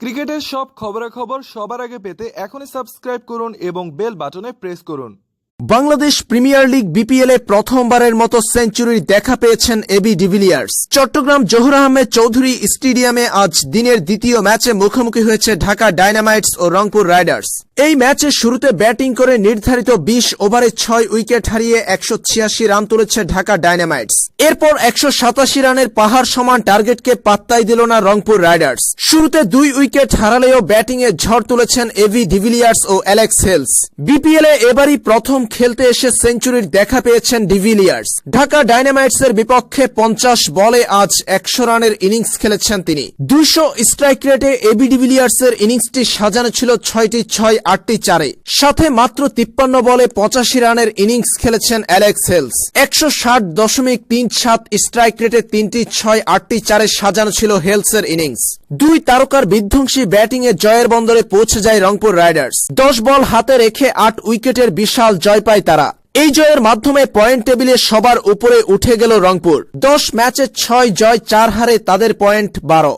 ক্রিকেটের সব খবরাখবর সবার আগে পেতে এখনই সাবস্ক্রাইব করুন এবং বেল বাটনে প্রেস করুন। বাংলাদেশ প্রিমিয়ার লিগ বিপিএল এ প্রথমবারের মতো সেঞ্চুরির দেখা পেয়েছেন AB de Villiers. Chittagong Zahur Ahmed Chowdhury স্টেডিয়ামে আজ দিনের দ্বিতীয় ম্যাচে মুখোমুখি হয়েছে ঢাকা ডায়নামাইটস ও রংপুর রাইডার্স। এই ম্যাচে শুরুতে ব্যাটিং করে নির্ধারিত বিশ ওভারে ছয় উইকেট হারিয়ে একশো ছিয়াশি রান তুলেছে ঢাকা ডায়নামাইটস। এরপর একশো সাতাশি রানের পাহাড় সমান টার্গেটকে পাত্তাই দিল না রংপুর রাইডার্স। শুরুতে দুই উইকেট হারালেও ব্যাটিংয়ে ঝড় তুলেছেন এভি ডিভিলিয়ার্স ও অ্যালেক্স হেলস। বিপিএল এ এবারই প্রথম খেলতে এসে সেঞ্চুরির দেখা পেয়েছেন ডিভিলিয়ার্স। ঢাকা ডায়নামাইটস এর বিপক্ষে পঞ্চাশ বলে আজ একশো রানের ইনিংস খেলেছেন তিনি। দুইশো স্ট্রাইক রেটে এবি ডিভিলিয়ার্স এর ইনিংসটি সাজানো ছিল ছয়টি ছয় আটটি চারে। সাথে মাত্র তিপ্পান্ন বলে পঁচাশি রানের ইনিংস খেলেছেন অ্যালেক্স হেলস। একশো ষাট দশমিক তিন সাত স্ট্রাইক রেটে তিনটি ছয় আটটি চারে সাজানো ছিল হেলসের ইনিংস। দুই তারকার বিধ্বংসী ব্যাটিংয়ে জয়ের বন্দরে পৌঁছে যায় রংপুর রাইডার্স। দশ বল হাতে রেখে আট উইকেটের বিশাল জয় পায় তারা। এই জয়ের মাধ্যমে পয়েন্ট টেবিলে সবার উপরে উঠে গেল রংপুর। দশ ম্যাচে ছয় জয়, চার হারে তাদের পয়েন্ট বারো।